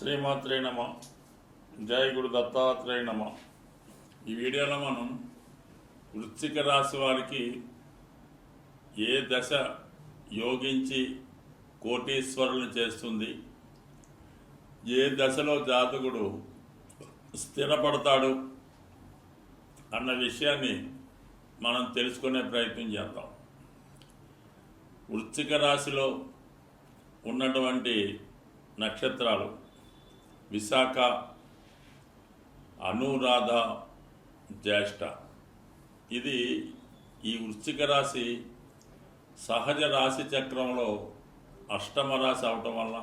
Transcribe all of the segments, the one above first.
శ్రీమాత్రే నమ. జయ గురు దత్తాత్రేయ నమ. ఈ వీడియోలో మనం వృశ్చిక రాశి వారికి ఏ దశ యోగించి కోటీశ్వరులను చేస్తుంది? ఏ దశలో జాతకుడు స్థిరపడతాడు అన్న విషయాన్ని మనం తెలుసుకునే ప్రయత్నం చేద్దాం. వృశ్చిక రాశిలో ఉన్నటువంటి నక్షత్రాలు విశాఖ అనురాధ జ్యేష్ఠ. ఇది ఈ వృశ్చిక రాశి సహజ రాశి చక్రంలో అష్టమ రాశి అవటం వల్ల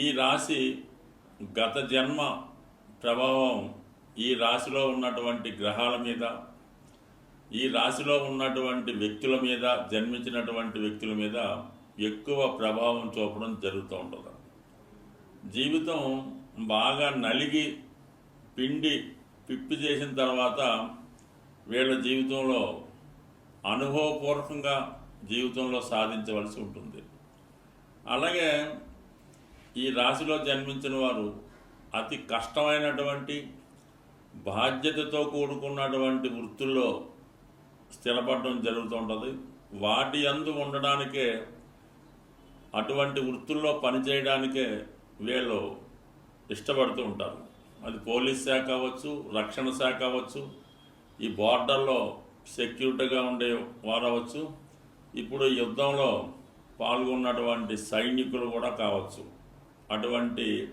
ఈ రాశి గత జన్మ ప్రభావం ఈ రాశిలో ఉన్నటువంటి గ్రహాల మీద ఈ రాశిలో ఉన్నటువంటి వ్యక్తుల మీద జన్మించినటువంటి వ్యక్తుల మీద ఎక్కువ ప్రభావం చూపడం జరుగుతూ ఉంటుంది. జీవితం బాగా నలిగి పిండి పిప్పి చేసిన తర్వాత వీళ్ళ జీవితంలో అనుభవపూర్వకంగా జీవితంలో సాధించవలసి ఉంటుంది. అలాగే ఈ రాశిలో జన్మించిన వారు అతి కష్టమైనటువంటి బాధ్యతతో కూడుకున్నటువంటి వృత్తుల్లో స్థిరపడడం జరుగుతుంటుంది వాటి అందు ఉండడానికే అటువంటి వృత్తుల్లో పనిచేయడానికే వీళ్ళు ఇష్టపడుతూ ఉంటారు. అది పోలీస్ శాఖ అవ్వచ్చు రక్షణ శాఖ అవ్వచ్చు ఈ బార్డర్లో సెక్యూరిటీగా ఉండే వారు అవ్వచ్చు. ఇప్పుడు యుద్ధంలో పాల్గొన్నటువంటి సైనికులు కూడా కావచ్చు. అటువంటి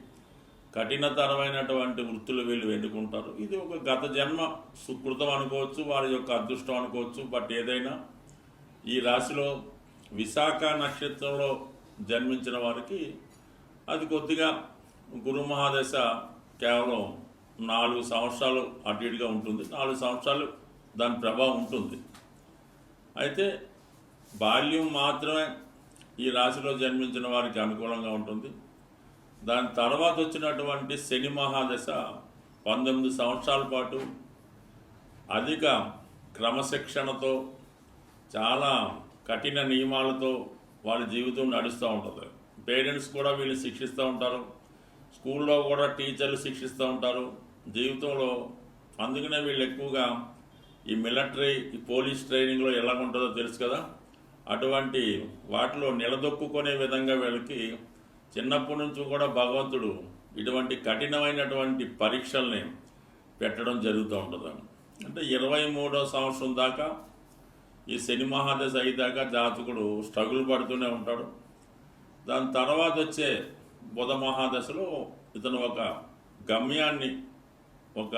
కఠినతరమైనటువంటి వృత్తులు వీళ్ళు ఎన్నుకుంటారు. ఇది ఒక గత జన్మ సుకృతం అనుకోవచ్చు వారి యొక్క అదృష్టం అనుకోవచ్చు బట్ ఏదైనా ఈ రాశిలో విశాఖ నక్షత్రంలో జన్మించిన వారికి అది కొద్దిగా గురు మహాదశ కేవలం నాలుగు సంవత్సరాలు అటు ఇటుగా ఉంటుంది. నాలుగు సంవత్సరాలు దాని ప్రభావం ఉంటుంది. అయితే బాల్యం మాత్రమే ఈ రాశిలో జన్మించిన వారికి అనుకూలంగా ఉంటుంది. దాని తర్వాత వచ్చినటువంటి శని మహాదశ పంతొమ్మిది సంవత్సరాల పాటు అధిక క్రమశిక్షణతో చాలా కఠిన నియమాలతో వాళ్ళ జీవితం నడుస్తూ ఉంటుంది. పేరెంట్స్ కూడా వీళ్ళు శిక్షిస్తూ ఉంటారు. స్కూల్లో కూడా టీచర్లు శిక్షిస్తూ ఉంటారు. జీవితంలో అందుకనే వీళ్ళు ఎక్కువగా ఈ మిలిటరీ ఈ పోలీస్ ట్రైనింగ్లో ఎలా ఉంటుందో తెలుసు కదా. అటువంటి వాటిలో నిలదొక్కునే విధంగా వీళ్ళకి చిన్నప్పటి నుంచి కూడా భగవంతుడు ఇటువంటి కఠినమైనటువంటి పరీక్షల్ని పెట్టడం జరుగుతూ ఉంటుంది. అంటే ఇరవై మూడో సంవత్సరం దాకా ఈ శని మహాదశ అయ్యేదాకా జాతకుడు స్ట్రగుల్ పడుతూనే ఉంటాడు. దాని తర్వాత వచ్చే బుధ మహాదశలో ఇతను ఒక గమ్యాన్ని ఒక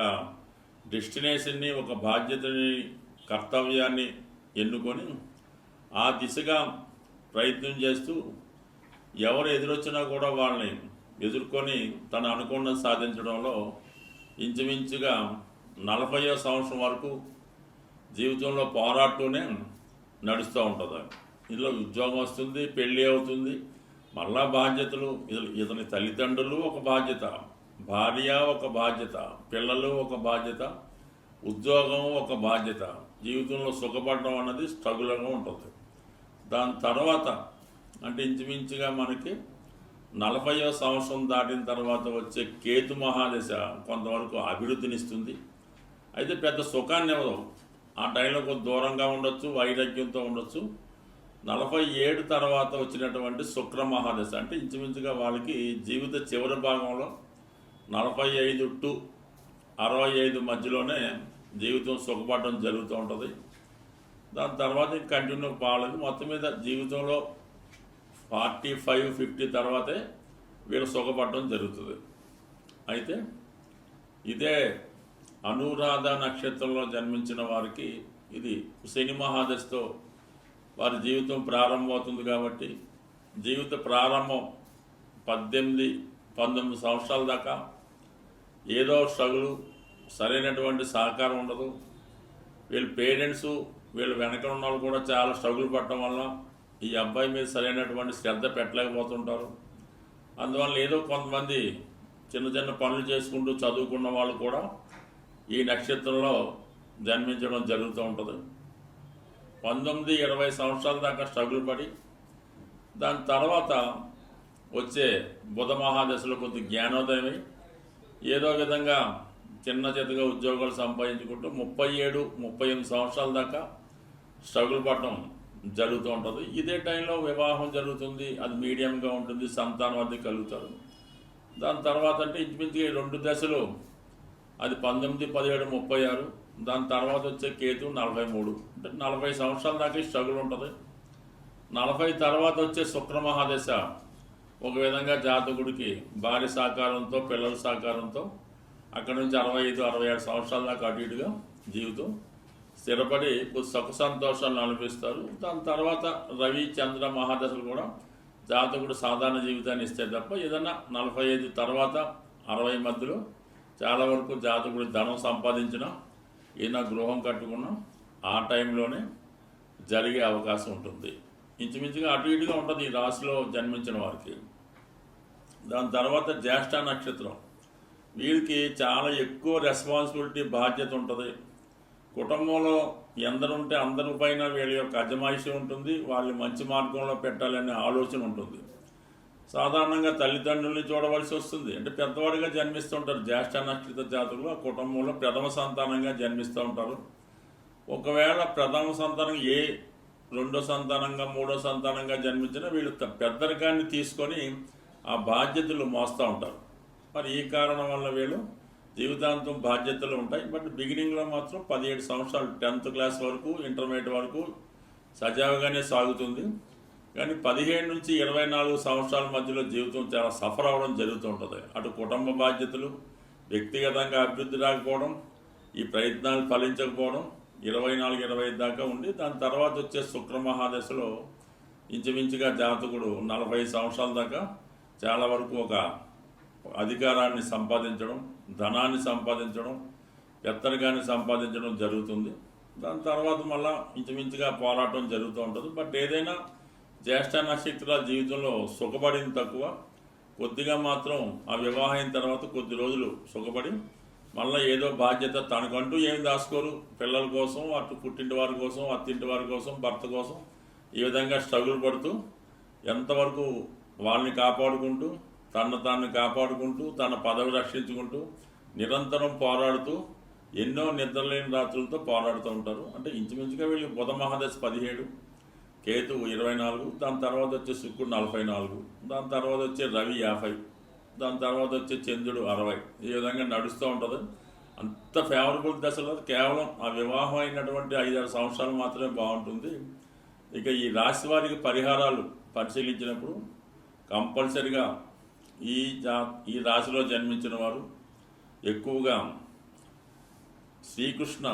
డెస్టినేషన్ని ఒక బాధ్యతని కర్తవ్యాన్ని ఎన్నుకొని ఆ దిశగా ప్రయత్నం చేస్తూ ఎవరు ఎదురొచ్చినా కూడా వాళ్ళని ఎదుర్కొని తన అనుకున్న సాధించడంలో ఇంచుమించుగా నలభయో సంవత్సరం వరకు జీవితంలో పోరాడుతూనే నడుస్తూ ఉంటుంది. ఇందులో ఉద్యోగం వస్తుంది పెళ్ళి అవుతుంది మళ్ళా బాధ్యతలు ఇతని- ఇతని తల్లిదండ్రులు ఒక బాధ్యత భార్య ఒక బాధ్యత పిల్లలు ఒక బాధ్యత ఉద్యోగం ఒక బాధ్యత. జీవితంలో సుఖపడడం అన్నది స్ట్రగుల్గా ఉంటుంది. దాని తర్వాత అంటే ఇంచుమించుగా మనకి నలభైవ సంవత్సరం దాటిన తర్వాత వచ్చే కేతు మహాదశ కొంతవరకు అభివృద్ధినిస్తుంది. అయితే పెద్ద సుఖాన్ని ఇవ్వదు ఆ టైంలో కొంత దూరంగా ఉండొచ్చు వైరాగ్యంతో ఉండొచ్చు. నలభై ఏడు తర్వాత వచ్చినటువంటి శుక్ర మహాదశ అంటే ఇంచుమించుగా వాళ్ళకి జీవిత చివరి భాగంలో నలభై ఐదు టు అరవై ఐదు మధ్యలోనే జీవితం సుఖపడడం జరుగుతూ ఉంటుంది. దాని తర్వాత కంటిన్యూ కాలేదు మొత్తం మీద జీవితంలో ఫార్టీ ఫైవ్ ఫిఫ్టీ తర్వాతే వీళ్ళు సుఖపడడం జరుగుతుంది. అయితే ఇదే అనురాధ నక్షత్రంలో జన్మించిన వారికి ఇది శని మహాదశతో వారి జీవితం ప్రారంభమవుతుంది కాబట్టి జీవిత ప్రారంభం పద్దెనిమిది పంతొమ్మిది సంవత్సరాల దాకా ఏదో స్ట్రగులు సరైనటువంటి సహకారం ఉండదు. వీళ్ళ పేరెంట్స్ వీళ్ళు వెనక ఉన్న వాళ్ళు కూడా చాలా స్ట్రగుల్ పడటం వల్ల ఈ అబ్బాయి మీద సరైనటువంటి శ్రద్ధ పెట్టలేకపోతుంటారు. అందువల్ల ఏదో కొంతమంది చిన్న చిన్న పనులు చేసుకుంటూ చదువుకున్న వాళ్ళు కూడా ఈ నక్షత్రంలో జన్మించడం జరుగుతూ ఉంటుంది. పంతొమ్మిది ఇరవై సంవత్సరాల దాకా స్ట్రగుల్ పడి దాని తర్వాత వచ్చే బుధ మహాదశలో కొంత జ్ఞానోదయమై ఏదో విధంగా చిన్న చేతగా ఉద్యోగాలు సంపాదించుకుంటూ ముప్పై ఏడు ముప్పై ఎనిమిది సంవత్సరాల దాకా స్ట్రగుల్ పడటం జరుగుతూ ఉంటుంది. ఇదే టైంలో వివాహం జరుగుతుంది అది మీడియంగా ఉంటుంది సంతానం అది కలుగుతారు. దాని తర్వాత అంటే ఇంచుమించుగా రెండు దశలు అది పంతొమ్మిది పదిహేడు ముప్పై ఆరు దాని తర్వాత వచ్చే కేతు నలభై మూడు. అంటే నలభై సంవత్సరాల దాకా స్ట్రగుల్ ఉంటుంది. నలభై తర్వాత వచ్చే శుక్రమహాదశ ఒక విధంగా జాతకుడికి భార్య సహకారంతో పిల్లల సహకారంతో అక్కడ నుంచి అరవై ఐదు అరవై ఏడు సంవత్సరాల దాకా అటు ఇటుగా జీవితం స్థిరపడి కొద్ది సుఖ సంతోషాలను అనిపిస్తారు దాని తర్వాత రవి చంద్ర మహాదశలు కూడా జాతకుడు సాధారణ జీవితాన్ని ఇస్తే తప్ప ఏదన్నా నలభై ఐదు తర్వాత అరవై మధ్యలో చాలా వరకు జాతకుడు ధనం సంపాదించడం ఈయన గృహం కట్టుకున్నాం. ఆ టైంలోనే జరిగే అవకాశం ఉంటుంది. ఇంచుమించుగా అటు ఇటుగా ఉంటుంది ఈ రాశిలో జన్మించిన వారికి. దాని తర్వాత జ్యేష్ఠ నక్షత్రం. వీరికి చాలా ఎక్కువ రెస్పాన్సిబిలిటీ బాధ్యత ఉంటుంది. కుటుంబంలో ఎందరుంటే అందరి పైన వీళ్ళ యొక్క అజమాయిషి ఉంటుంది. వాళ్ళని మంచి మార్గంలో పెట్టాలనే ఆలోచన ఉంటుంది. సాధారణంగా తల్లిదండ్రుల్ని చూడవలసి వస్తుంది. అంటే పెద్దవాడిగా జన్మిస్తుంటారు జ్యేష్ఠ నక్షత్ర జాతకులు ఆ కుటుంబంలో ప్రథమ సంతానంగా జన్మిస్తూ ఉంటారు. ఒకవేళ ప్రథమ సంతానం ఏ రెండో సంతానంగా మూడో సంతానంగా జన్మించిన వీళ్ళు పెద్దరికాన్ని తీసుకొని ఆ బాధ్యతలు మోస్తూ ఉంటారు. మరి ఈ కారణం వల్ల వీళ్ళు జీవితాంతం బాధ్యతలు ఉంటాయి. బట్ బిగినింగ్లో మాత్రం పదిహేడు సంవత్సరాలు టెన్త్ క్లాస్ వరకు ఇంటర్మీడియట్ వరకు సజావుగానే సాగుతుంది. కానీ పదిహేను నుంచి ఇరవై నాలుగు సంవత్సరాల మధ్యలో జీవితం చాలా సఫర్ అవ్వడం జరుగుతూ ఉంటుంది. అటు కుటుంబ బాధ్యతలు వ్యక్తిగతంగా అభివృద్ధి రాకపోవడం ఈ ప్రయత్నాలు ఫలించకపోవడం ఇరవై నాలుగు ఇరవై ఐదు దాకా ఉండి దాని తర్వాత వచ్చే శుక్రమహాదశలో ఇంచుమించుగా జాతకుడు నలభై సంవత్సరాల దాకా చాలా వరకు ఒక అధికారాన్ని సంపాదించడం ధనాన్ని సంపాదించడం పెత్తరికాన్ని సంపాదించడం జరుగుతుంది. దాని తర్వాత మళ్ళా ఇంచుమించుగా పోరాటం జరుగుతూ ఉంటుంది. బట్ ఏదైనా జ్యేష్ఠ నక్షత్రాల జీవితంలో సుఖపడింది తక్కువ కొద్దిగా మాత్రం ఆ వివాహం తర్వాత కొద్ది రోజులు సుఖపడి మళ్ళీ ఏదో బాధ్యత తనకంటూ ఏమి దాచుకోరు. పిల్లల కోసం అటు పుట్టింటి వారి కోసం అత్తింటి వారి కోసం భర్త కోసం ఈ విధంగా స్ట్రగుల్ పడుతూ ఎంతవరకు వాళ్ళని కాపాడుకుంటూ తను తాను కాపాడుకుంటూ తన పదవి రక్షించుకుంటూ నిరంతరం పోరాడుతూ ఎన్నో నిద్రలేని రాత్రులతో పోరాడుతూ ఉంటారు. అంటే ఇంచుమించుగా వీళ్ళు బుధ మహాదశ పదిహేడు కేతు ఇరవై నాలుగు దాని తర్వాత వచ్చే శుక్రుడు నలభై నాలుగు దాని తర్వాత వచ్చే రవి యాభై దాని తర్వాత వచ్చే చంద్రుడు అరవై. ఈ విధంగా నడుస్తూ ఉంటుంది. అంత ఫేవరబుల్ దశలో కేవలం ఆ వివాహం అయినటువంటి ఐదారు సంవత్సరాలు మాత్రమే బాగుంటుంది. ఇక ఈ రాశి వారికి పరిహారాలు పరిశీలించినప్పుడు కంపల్సరిగా ఈ జా ఈ రాశిలో జన్మించిన వారు ఎక్కువగా శ్రీకృష్ణ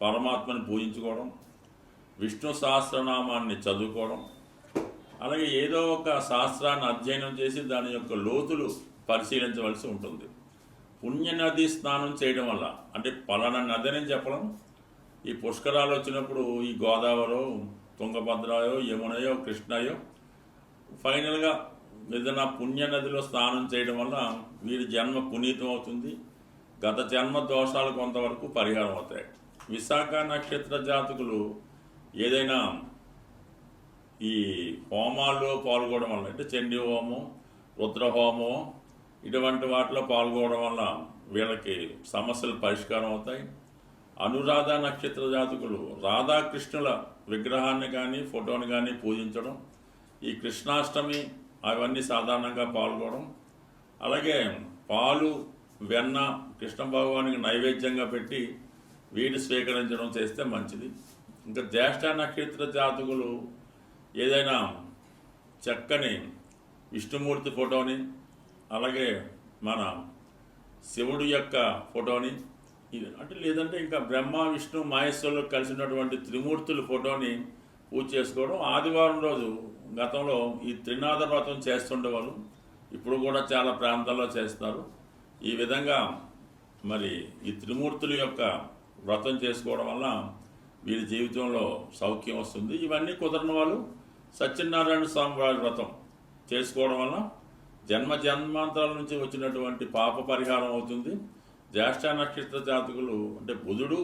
పరమాత్మని పూజించుకోవడం విష్ణు సహస్రనామాన్ని చదువుకోవడం అలాగే ఏదో ఒక శాస్త్రాన్ని అధ్యయనం చేసి దాని యొక్క లోతులు పరిశీలించవలసి ఉంటుంది. పుణ్యనది స్నానం చేయడం వల్ల అంటే పలానా నది అని చెప్పడం ఈ పుష్కరాలు వచ్చినప్పుడు ఈ గోదావరో తుంగభద్రయో యమునయో కృష్ణయో ఫైనల్గా ఏదైనా పుణ్య నదిలో స్నానం చేయడం వల్ల వీరి జన్మ పునీతం అవుతుంది. గత జన్మ దోషాలు కొంతవరకు పరిహారం అవుతాయి. విశాఖ నక్షత్ర జాతకులు ఏదైనా ఈ హోమాల్లో పాల్గొనడం వల్ల అంటే చండీ హోమం రుద్ర హోమం ఇటువంటి వాటిలో పాల్గొనడం వల్ల వీళ్ళకి సమస్యలు పరిష్కారం అవుతాయి. అనురాధ నక్షత్ర జాతకులు రాధాకృష్ణుల విగ్రహాన్ని కానీ ఫోటోని కానీ పూజించడం ఈ కృష్ణాష్టమి అవన్నీ సాధారణంగా పాల్గొనడం. అలాగే పాలు వెన్న కృష్ణ భగవానికి నైవేద్యంగా పెట్టి వీటి స్వీకరించడం చేస్తే మంచిది. ఇంకా జ్యేష్ఠ నక్షత్ర జాతకులు ఏదైనా చక్కని విష్ణుమూర్తి ఫోటోని అలాగే మన శివుడు యొక్క ఫోటోని ఇది అంటే లేదంటే ఇంకా బ్రహ్మ విష్ణు మహేశ్వరులు కలిసినటువంటి త్రిమూర్తుల ఫోటోని పూజ చేసుకోవడం. ఆదివారం రోజు గతంలో ఈ త్రినాథ వ్రతం చేస్తుండేవాళ్ళు ఇప్పుడు కూడా చాలా ప్రాంతాల్లో చేస్తారు. ఈ విధంగా మరి ఈ త్రిమూర్తుల యొక్క వ్రతం చేసుకోవడం వల్ల వీరి జీవితంలో సౌఖ్యం వస్తుంది. ఇవన్నీ కుదరని వాళ్ళు సత్యనారాయణ స్వామి వారి వ్రతం చేసుకోవడం వల్ల జన్మ జన్మాంతరాల నుంచి వచ్చినటువంటి పాప పరిహారం అవుతుంది. జ్యేష్ఠ నక్షత్ర జాతకులు అంటే బుధుడు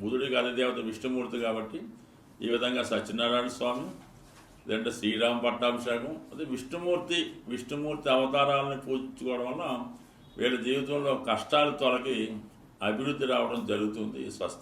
బుధుడికి అధిదేవత విష్ణుమూర్తి కాబట్టి ఈ విధంగా సత్యనారాయణ స్వామి లేదంటే శ్రీరామ పట్టాభిషేకం అదే విష్ణుమూర్తి విష్ణుమూర్తి అవతారాలను పూజించుకోవడం వల్ల వీళ్ళ జీవితంలో కష్టాలు తొలగి అభివృద్ధి రావడం జరుగుతుంది. స్వస్తి